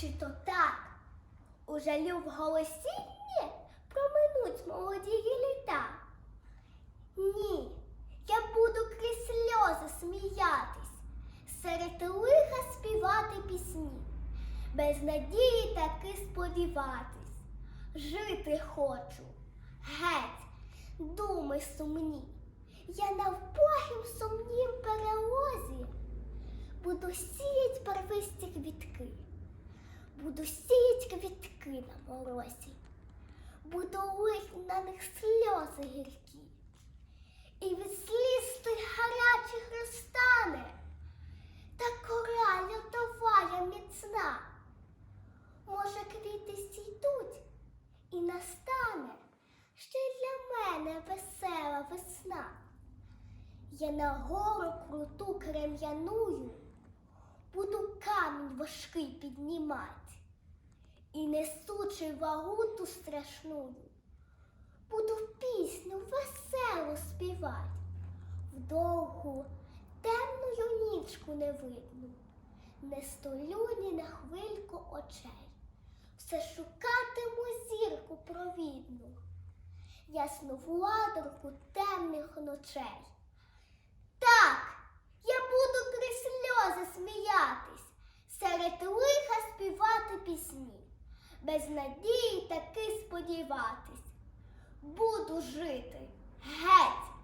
Чи то так? У жалю в голосі проминуть молоді літа. Ні, я буду крізь сльози сміятись, серед лиха співати пісні, без надії таки сподіватись. Жити хочу, геть, думи сумні. Я на вбогім сумнім перелозі буду сіять барвисті квітки, буду сіять квітки на морозі, буду лить на них сльози гіркі, і від сліз тих гарячих розтане, та кора льодова міцна. Може, квіти сійдуть і настане ще й для мене весела весна. Я на гору круту крем'яную, буду камінь важкий піднімати, і несучи вагу ту страшную, буду пісню веселу співати, в довгу темною нічку не видну, не столю ні на хвильку очей, все шукатиму зірку провідну, ясну владорку темних ночей. Так, я буду крізь сльози сміятись, серед лиха співати пісні, без надії таки сподіватись. Буду жити, геть.